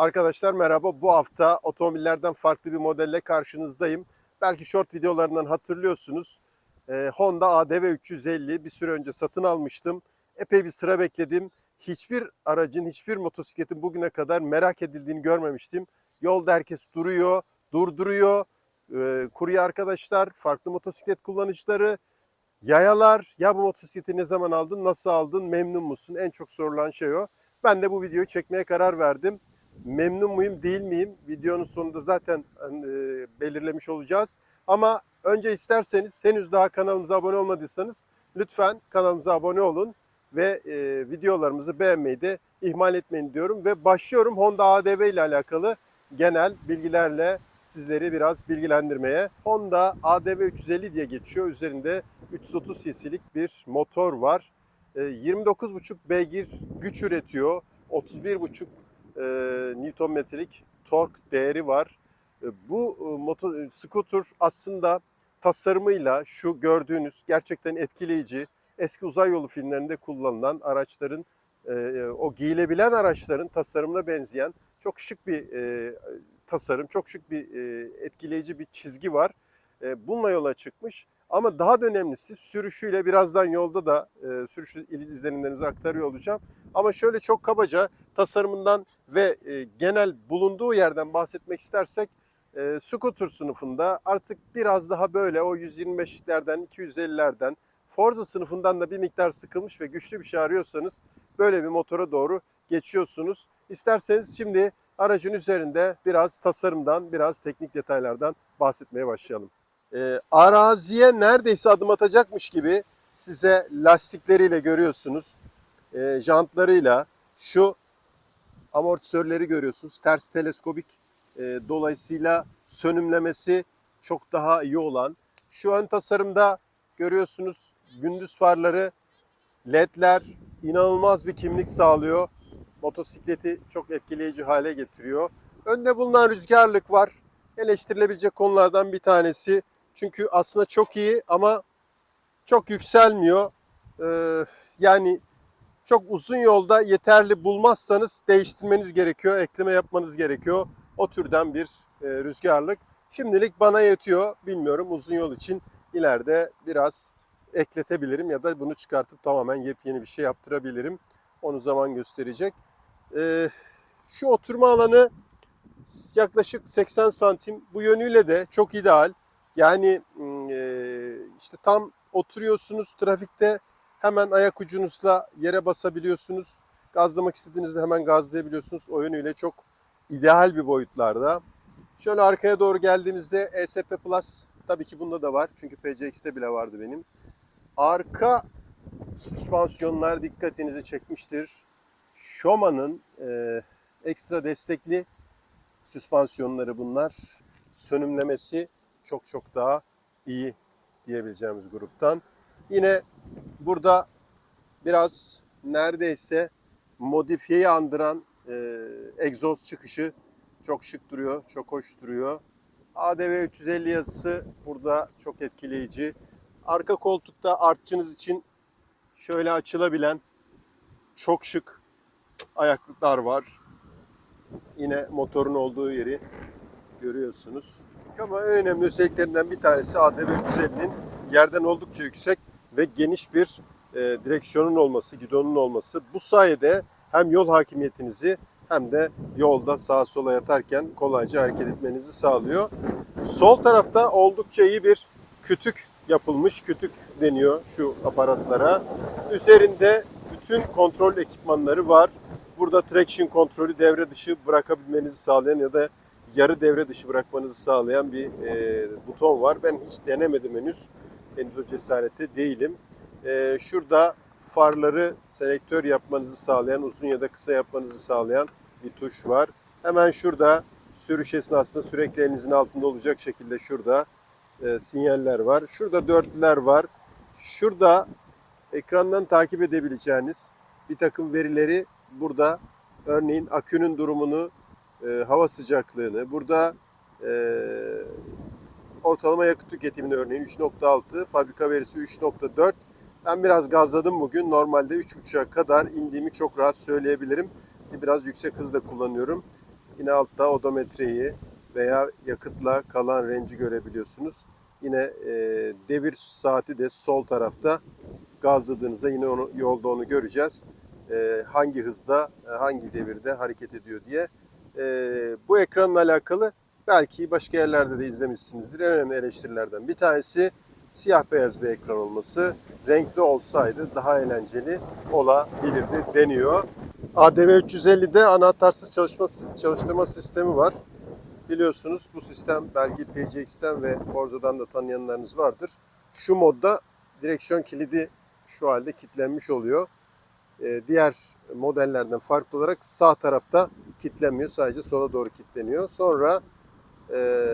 Arkadaşlar merhaba. Bu hafta otomobillerden farklı bir modelle karşınızdayım. Belki short videolarından hatırlıyorsunuz. Ee, Honda ADV 350 bir süre önce satın almıştım. Epey bir sıra bekledim. Hiçbir aracın, hiçbir motosikletin bugüne kadar merak edildiğini görmemiştim. Yolda herkes duruyor, durduruyor. Ee, kurye arkadaşlar, farklı motosiklet kullanıcıları, yayalar. Ya bu motosikleti ne zaman aldın, nasıl aldın, memnun musun? En çok sorulan şey o. Ben de bu videoyu çekmeye karar verdim memnun muyum değil miyim? Videonun sonunda zaten e, belirlemiş olacağız. Ama önce isterseniz henüz daha kanalımıza abone olmadıysanız lütfen kanalımıza abone olun ve e, videolarımızı beğenmeyi de ihmal etmeyin diyorum. Ve başlıyorum Honda ADV ile alakalı genel bilgilerle sizleri biraz bilgilendirmeye. Honda ADV 350 diye geçiyor. Üzerinde 330 cc'lik bir motor var. E, 29,5 beygir güç üretiyor. 31,5 e, Newton metrelik tork değeri var. E, bu e, motor scooter aslında tasarımıyla şu gördüğünüz gerçekten etkileyici eski uzay yolu filmlerinde kullanılan araçların e, o giyilebilen araçların tasarımına benzeyen çok şık bir e, tasarım, çok şık bir e, etkileyici bir çizgi var. E, bununla yola çıkmış. Ama daha da önemlisi sürüşüyle birazdan yolda da e, sürüş izlenimlerinizi aktarıyor olacağım. Ama şöyle çok kabaca tasarımından ve e, genel bulunduğu yerden bahsetmek istersek e, scooter sınıfında artık biraz daha böyle o 125'lerden 250'lerden Forza sınıfından da bir miktar sıkılmış ve güçlü bir şey arıyorsanız böyle bir motora doğru geçiyorsunuz. İsterseniz şimdi aracın üzerinde biraz tasarımdan, biraz teknik detaylardan bahsetmeye başlayalım. E, araziye neredeyse adım atacakmış gibi size lastikleriyle görüyorsunuz. E, jantlarıyla şu amortisörleri görüyorsunuz. Ters teleskobik e, dolayısıyla sönümlemesi çok daha iyi olan. Şu ön tasarımda görüyorsunuz gündüz farları, ledler inanılmaz bir kimlik sağlıyor. Motosikleti çok etkileyici hale getiriyor. Önde bulunan rüzgarlık var. Eleştirilebilecek konulardan bir tanesi. Çünkü aslında çok iyi ama çok yükselmiyor. Ee, yani çok uzun yolda yeterli bulmazsanız değiştirmeniz gerekiyor, ekleme yapmanız gerekiyor. O türden bir e, rüzgarlık. Şimdilik bana yetiyor. Bilmiyorum uzun yol için ileride biraz ekletebilirim ya da bunu çıkartıp tamamen yepyeni bir şey yaptırabilirim. Onu zaman gösterecek. Ee, şu oturma alanı yaklaşık 80 santim. Bu yönüyle de çok ideal. Yani işte tam oturuyorsunuz trafikte hemen ayak ucunuzla yere basabiliyorsunuz. Gazlamak istediğinizde hemen gazlayabiliyorsunuz. O yönüyle çok ideal bir boyutlarda. Şöyle arkaya doğru geldiğimizde ESP Plus tabii ki bunda da var. Çünkü PCX'te bile vardı benim. Arka süspansiyonlar dikkatinizi çekmiştir. Schumann'ın e, ekstra destekli süspansiyonları bunlar. Sönümlemesi çok çok daha iyi diyebileceğimiz gruptan. Yine burada biraz neredeyse modifiyeyi andıran e, egzoz çıkışı çok şık duruyor, çok hoş duruyor. ADV 350 yazısı burada çok etkileyici. Arka koltukta artçınız için şöyle açılabilen çok şık ayaklıklar var. Yine motorun olduğu yeri görüyorsunuz. Ama en önemli özelliklerinden bir tanesi ADV 350'nin yerden oldukça yüksek ve geniş bir e, direksiyonun olması, gidonun olması. Bu sayede hem yol hakimiyetinizi hem de yolda sağa sola yatarken kolayca hareket etmenizi sağlıyor. Sol tarafta oldukça iyi bir kütük yapılmış. Kütük deniyor şu aparatlara. Üzerinde bütün kontrol ekipmanları var. Burada traction kontrolü devre dışı bırakabilmenizi sağlayan ya da yarı devre dışı bırakmanızı sağlayan bir e, buton var. Ben hiç denemedim henüz. Henüz o cesarette değilim. E, şurada farları selektör yapmanızı sağlayan, uzun ya da kısa yapmanızı sağlayan bir tuş var. Hemen şurada sürüş esnasında sürekli elinizin altında olacak şekilde şurada e, sinyaller var. Şurada dörtlüler var. Şurada ekrandan takip edebileceğiniz bir takım verileri burada örneğin akünün durumunu, e, hava sıcaklığını, burada e, ortalama yakıt tüketimini örneğin 3.6, fabrika verisi 3.4. Ben biraz gazladım bugün. Normalde 3.5'a kadar indiğimi çok rahat söyleyebilirim. Ki biraz yüksek hızla kullanıyorum. Yine altta odometreyi veya yakıtla kalan renci görebiliyorsunuz. Yine e, devir saati de sol tarafta gazladığınızda yine onu yolda onu göreceğiz. E, hangi hızda, e, hangi devirde hareket ediyor diye. E, bu ekranla alakalı belki başka yerlerde de izlemişsinizdir. En önemli eleştirilerden bir tanesi siyah beyaz bir ekran olması. Renkli olsaydı daha eğlenceli olabilirdi deniyor. ADV 350'de anahtarsız çalışma, çalıştırma sistemi var. Biliyorsunuz bu sistem belki PCX'ten ve Forza'dan da tanıyanlarınız vardır. Şu modda direksiyon kilidi şu halde kilitlenmiş oluyor. Ee, diğer modellerden farklı olarak sağ tarafta kilitlenmiyor. Sadece sola doğru kilitleniyor. Sonra e,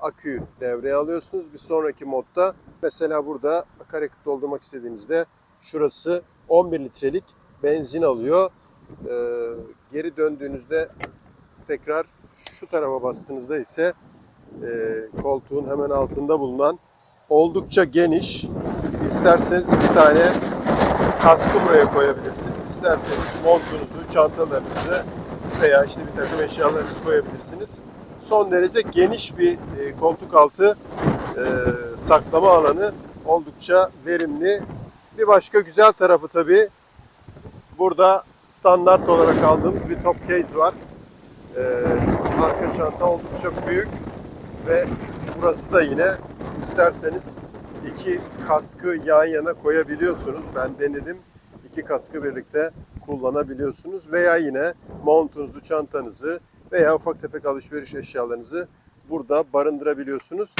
aküyü devreye alıyorsunuz. Bir sonraki modda mesela burada akaryakıt doldurmak istediğinizde şurası 11 litrelik benzin alıyor. Ee, geri döndüğünüzde tekrar şu tarafa bastığınızda ise e, koltuğun hemen altında bulunan oldukça geniş isterseniz iki tane kaskı buraya koyabilirsiniz. İsterseniz montunuzu, çantalarınızı veya işte bir takım eşyalarınızı koyabilirsiniz. Son derece geniş bir e, koltuk altı e, saklama alanı oldukça verimli. Bir başka güzel tarafı tabii burada standart olarak aldığımız bir top case var. Ee, arka çanta oldukça büyük ve burası da yine isterseniz iki kaskı yan yana koyabiliyorsunuz. Ben denedim. İki kaskı birlikte kullanabiliyorsunuz veya yine montunuzu, çantanızı veya ufak tefek alışveriş eşyalarınızı burada barındırabiliyorsunuz.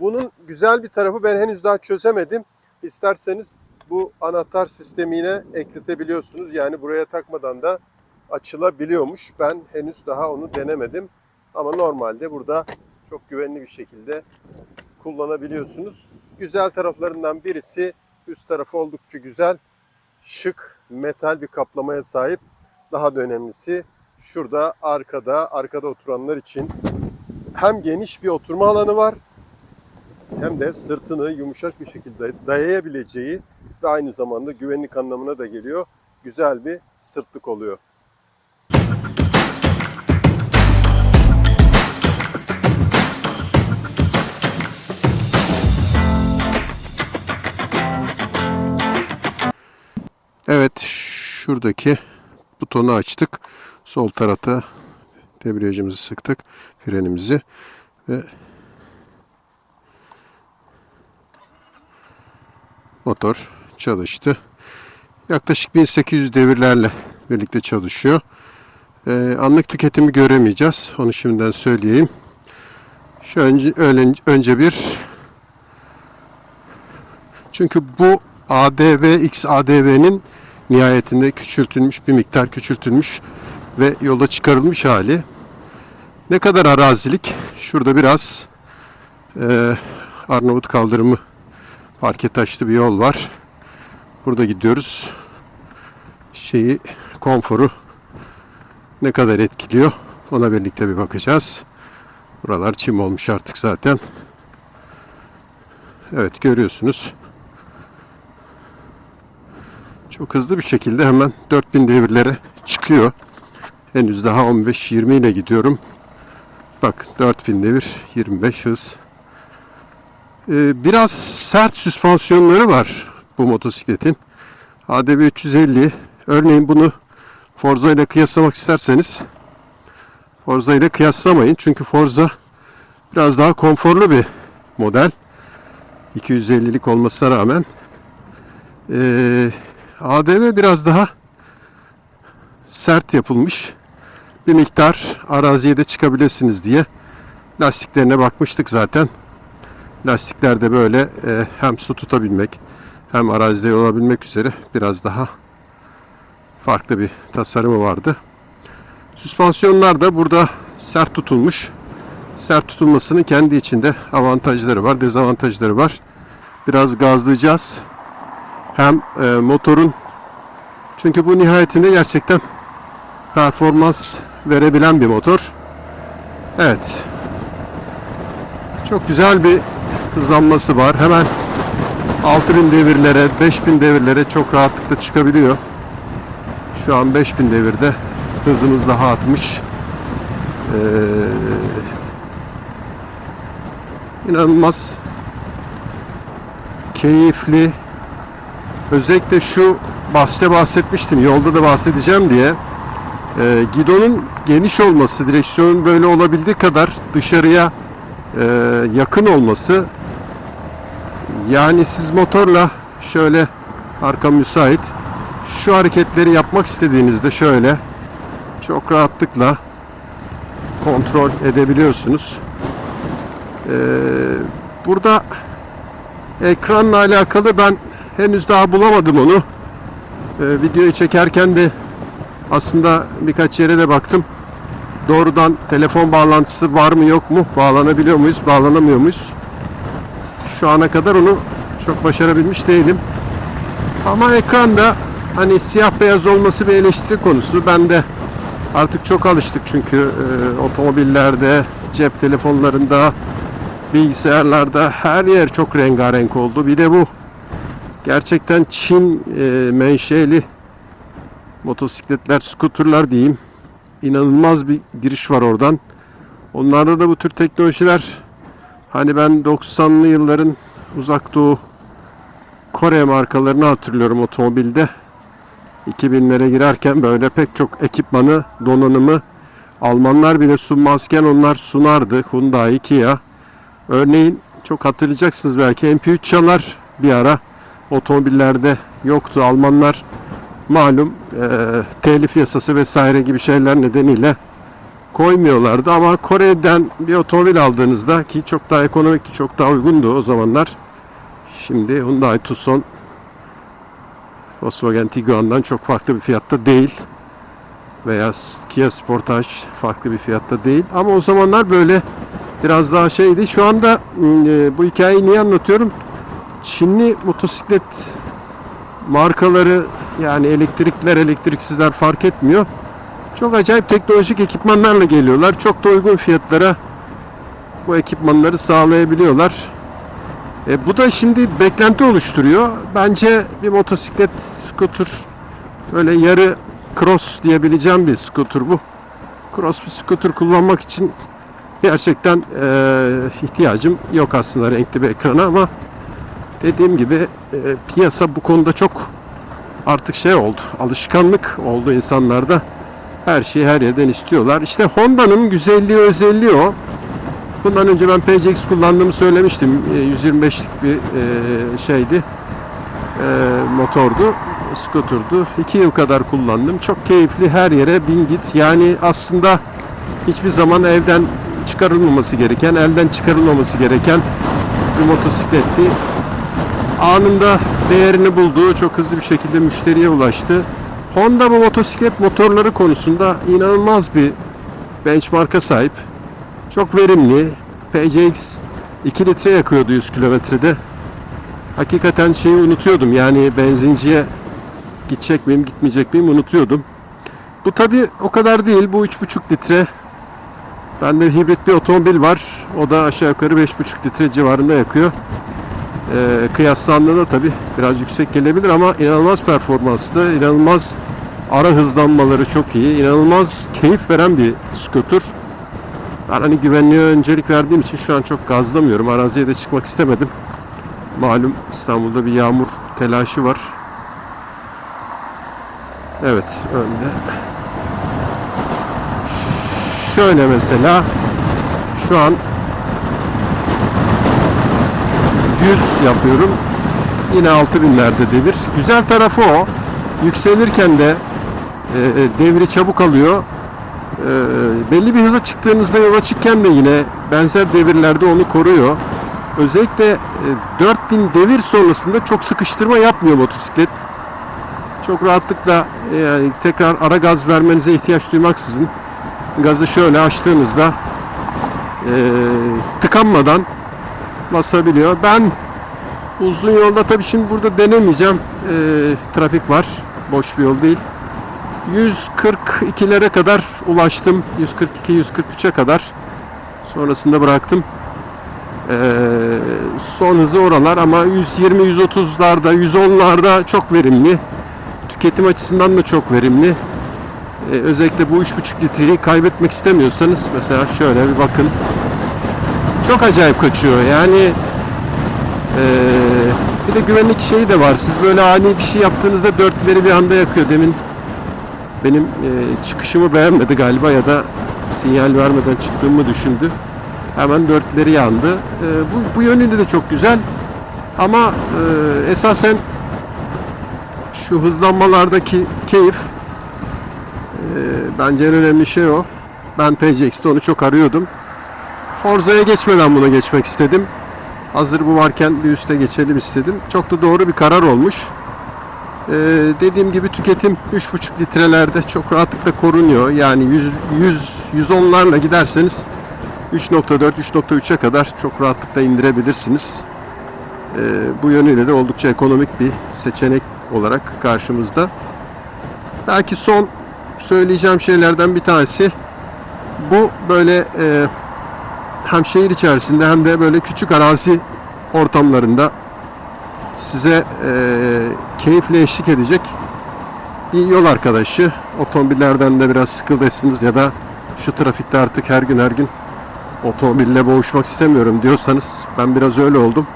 Bunun güzel bir tarafı ben henüz daha çözemedim. İsterseniz bu anahtar sistemine ekletebiliyorsunuz. Yani buraya takmadan da açılabiliyormuş. Ben henüz daha onu denemedim. Ama normalde burada çok güvenli bir şekilde kullanabiliyorsunuz. Güzel taraflarından birisi üst tarafı oldukça güzel, şık, metal bir kaplamaya sahip. Daha da önemlisi şurada arkada, arkada oturanlar için hem geniş bir oturma alanı var hem de sırtını yumuşak bir şekilde dayayabileceği ve aynı zamanda güvenlik anlamına da geliyor. Güzel bir sırtlık oluyor. Evet, şuradaki butonu açtık. Sol tarafta debriyajımızı sıktık, frenimizi ve motor çalıştı. Yaklaşık 1800 devirlerle birlikte çalışıyor. Ee, anlık tüketimi göremeyeceğiz. Onu şimdiden söyleyeyim. Şu önce, önce bir çünkü bu ADV X ADV'nin nihayetinde küçültülmüş bir miktar küçültülmüş ve yola çıkarılmış hali. Ne kadar arazilik? Şurada biraz e, Arnavut kaldırımı parke taşlı bir yol var. Burada gidiyoruz. Şeyi konforu ne kadar etkiliyor ona birlikte bir bakacağız. Buralar çim olmuş artık zaten. Evet görüyorsunuz. Çok hızlı bir şekilde hemen 4000 devirlere çıkıyor. Henüz daha 15-20 ile gidiyorum. Bak 4000 devir 25 hız. Ee, biraz sert süspansiyonları var bu motosikletin. ADV 350 örneğin bunu Forza ile kıyaslamak isterseniz Forza ile kıyaslamayın. Çünkü Forza biraz daha konforlu bir model. 250'lik olmasına rağmen ee, ADV biraz daha sert yapılmış. Bir miktar araziye de çıkabilirsiniz diye lastiklerine bakmıştık zaten. Lastikler de böyle e, hem su tutabilmek hem arazide yol alabilmek üzere biraz daha farklı bir tasarımı vardı. Süspansiyonlar da burada sert tutulmuş. Sert tutulmasının kendi içinde avantajları var, dezavantajları var. Biraz gazlayacağız. Hem e, motorun çünkü bu nihayetinde gerçekten performans verebilen bir motor. Evet. Çok güzel bir hızlanması var. Hemen 6000 devirlere, 5000 devirlere çok rahatlıkla çıkabiliyor. Şu an 5000 devirde hızımız daha artmış. inanılmaz keyifli. Özellikle şu bahste bahsetmiştim. Yolda da bahsedeceğim diye. Ee, gidonun geniş olması, direksiyonun böyle olabildiği kadar dışarıya e, yakın olması. Yani siz motorla şöyle arka müsait şu hareketleri yapmak istediğinizde şöyle çok rahatlıkla kontrol edebiliyorsunuz. Ee, burada ekranla alakalı ben henüz daha bulamadım onu. Ee, videoyu çekerken de aslında birkaç yere de baktım. Doğrudan telefon bağlantısı var mı yok mu? Bağlanabiliyor muyuz? Bağlanamıyor muyuz? Şu ana kadar onu çok başarabilmiş değilim. Ama ekranda hani siyah beyaz olması bir eleştiri konusu. Ben de artık çok alıştık çünkü e, otomobillerde, cep telefonlarında, bilgisayarlarda her yer çok rengarenk oldu. Bir de bu gerçekten Çin e, menşeli motosikletler, skuterlar diyeyim. İnanılmaz bir giriş var oradan. Onlarda da bu tür teknolojiler hani ben 90'lı yılların uzak doğu Kore markalarını hatırlıyorum otomobilde. 2000'lere girerken böyle pek çok ekipmanı, donanımı Almanlar bile sunmazken onlar sunardı. Hyundai, Kia. Örneğin çok hatırlayacaksınız belki MP3 çalar bir ara otomobillerde yoktu. Almanlar malum e, telif yasası vesaire gibi şeyler nedeniyle koymuyorlardı ama Kore'den bir otomobil aldığınızda ki çok daha ekonomikti, çok daha uygundu o zamanlar. Şimdi Hyundai Tucson Volkswagen Tiguan'dan çok farklı bir fiyatta değil. Veya Kia Sportage farklı bir fiyatta değil. Ama o zamanlar böyle biraz daha şeydi. Şu anda e, bu hikayeyi niye anlatıyorum? Çinli motosiklet markaları yani elektrikler elektriksizler fark etmiyor. Çok acayip teknolojik ekipmanlarla geliyorlar. Çok da uygun fiyatlara bu ekipmanları sağlayabiliyorlar. E, bu da şimdi beklenti oluşturuyor. Bence bir motosiklet, scooter böyle yarı cross diyebileceğim bir scooter bu. Cross bir scooter kullanmak için gerçekten e, ihtiyacım yok aslında renkli bir ekrana ama dediğim gibi e, piyasa bu konuda çok artık şey oldu. Alışkanlık oldu insanlarda. Her şeyi her yerden istiyorlar. İşte Honda'nın güzelliği, özelliği o. Bundan önce ben PCX kullandığımı söylemiştim. E, 125'lik bir e, şeydi. E, motordu. Scooter'du. 2 yıl kadar kullandım. Çok keyifli. Her yere bin git. Yani aslında hiçbir zaman evden çıkarılmaması gereken, elden çıkarılmaması gereken bir motosikletti. Anında değerini bulduğu çok hızlı bir şekilde müşteriye ulaştı. Honda bu motosiklet motorları konusunda inanılmaz bir benchmark'a sahip. Çok verimli. PCX 2 litre yakıyordu 100 kilometrede. Hakikaten şeyi unutuyordum. Yani benzinciye gidecek miyim, gitmeyecek miyim unutuyordum. Bu tabi o kadar değil. Bu 3,5 litre. Bende hibrit bir otomobil var. O da aşağı yukarı 5,5 litre civarında yakıyor. Ee, kıyaslandığında tabi biraz yüksek gelebilir ama inanılmaz performanslı, inanılmaz ara hızlanmaları çok iyi, inanılmaz keyif veren bir scooter. Ben hani güvenliğe öncelik verdiğim için şu an çok gazlamıyorum. Araziye de çıkmak istemedim. Malum İstanbul'da bir yağmur telaşı var. Evet önde. Şöyle mesela şu an 100 yapıyorum. Yine 6000'lerde devir. Güzel tarafı o. Yükselirken de e, devri çabuk alıyor. E, belli bir hıza çıktığınızda yola çıkken de yine benzer devirlerde onu koruyor. Özellikle e, 4000 devir sonrasında çok sıkıştırma yapmıyor motosiklet. Çok rahatlıkla e, yani tekrar ara gaz vermenize ihtiyaç duymaksızın gazı şöyle açtığınızda e, tıkanmadan basabiliyor. Ben uzun yolda tabii şimdi burada denemeyeceğim. E, trafik var. Boş bir yol değil. 142'lere kadar ulaştım. 142-143'e kadar. Sonrasında bıraktım. E, son hızı oralar ama 120-130'larda, 110'larda çok verimli. Tüketim açısından da çok verimli. E, özellikle bu 3,5 litreyi kaybetmek istemiyorsanız mesela şöyle bir bakın. Çok acayip kaçıyor. Yani e, bir de güvenlik şeyi de var. Siz böyle ani bir şey yaptığınızda dörtleri bir anda yakıyor. Demin benim e, çıkışımı beğenmedi galiba ya da sinyal vermeden çıktığımı düşündü. Hemen dörtleri yandı. E, bu, bu yönüyle de çok güzel. Ama e, esasen şu hızlanmalardaki keyif e, bence en önemli şey o. Ben PCX'te onu çok arıyordum. Forza'ya geçmeden buna geçmek istedim. Hazır bu varken bir üste geçelim istedim. Çok da doğru bir karar olmuş. Ee, dediğim gibi tüketim 3,5 litrelerde çok rahatlıkla korunuyor. Yani 100, 100 110'larla giderseniz 3.4 3.3'e kadar çok rahatlıkla indirebilirsiniz. Ee, bu yönüyle de oldukça ekonomik bir seçenek olarak karşımızda. Belki son söyleyeceğim şeylerden bir tanesi bu böyle e, hem şehir içerisinde hem de böyle küçük arazi ortamlarında size e, keyifle eşlik edecek bir yol arkadaşı. Otomobillerden de biraz sıkıldısınız ya da şu trafikte artık her gün her gün otomobille boğuşmak istemiyorum diyorsanız ben biraz öyle oldum.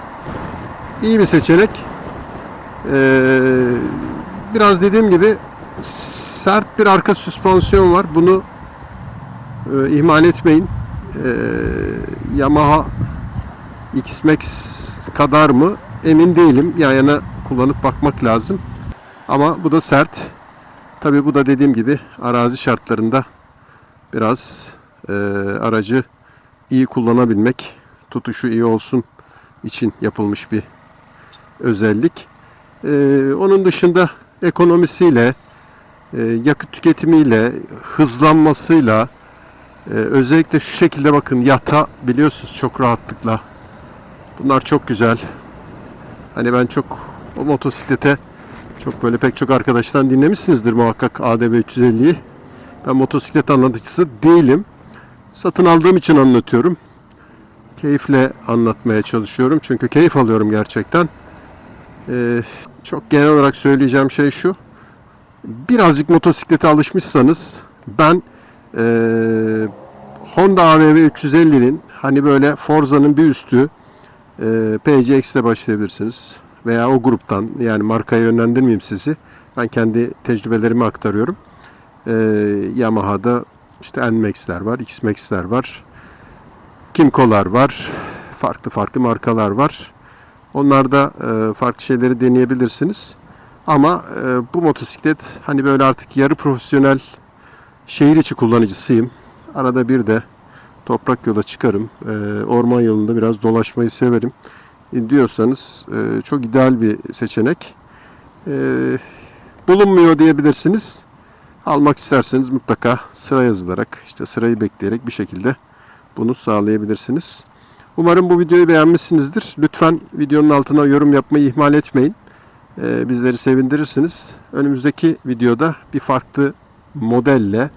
İyi bir seçenek. Ee, biraz dediğim gibi sert bir arka süspansiyon var. Bunu e, ihmal etmeyin. Ee, Yamaha X-Max kadar mı emin değilim. Yan yana kullanıp bakmak lazım. Ama bu da sert. Tabii bu da dediğim gibi arazi şartlarında biraz e, aracı iyi kullanabilmek, tutuşu iyi olsun için yapılmış bir özellik. E, onun dışında ekonomisiyle, e, yakıt tüketimiyle, hızlanmasıyla, ee, özellikle şu şekilde bakın yata biliyorsunuz çok rahatlıkla. Bunlar çok güzel. Hani ben çok o motosiklete çok böyle pek çok arkadaştan dinlemişsinizdir muhakkak ADV 350'yi. Ben motosiklet anlatıcısı değilim. Satın aldığım için anlatıyorum. Keyifle anlatmaya çalışıyorum. Çünkü keyif alıyorum gerçekten. Ee, çok genel olarak söyleyeceğim şey şu. Birazcık motosiklete alışmışsanız ben ee, Honda AMV 350'nin hani böyle Forza'nın bir üstü e, PCX başlayabilirsiniz. Veya o gruptan yani markaya yönlendirmeyeyim sizi. Ben kendi tecrübelerimi aktarıyorum. E, Yamaha'da işte NMAX'ler var, XMAX'ler var. Kimco'lar var. Farklı farklı markalar var. Onlarda e, farklı şeyleri deneyebilirsiniz. Ama e, bu motosiklet hani böyle artık yarı profesyonel şehir içi kullanıcısıyım. Arada bir de toprak yola çıkarım. E, orman yolunda biraz dolaşmayı severim. E, diyorsanız e, çok ideal bir seçenek. E, bulunmuyor diyebilirsiniz. Almak isterseniz mutlaka sıra yazılarak, işte sırayı bekleyerek bir şekilde bunu sağlayabilirsiniz. Umarım bu videoyu beğenmişsinizdir. Lütfen videonun altına yorum yapmayı ihmal etmeyin. E, bizleri sevindirirsiniz. Önümüzdeki videoda bir farklı modelle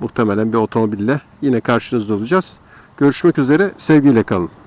muhtemelen bir otomobille yine karşınızda olacağız. Görüşmek üzere, sevgiyle kalın.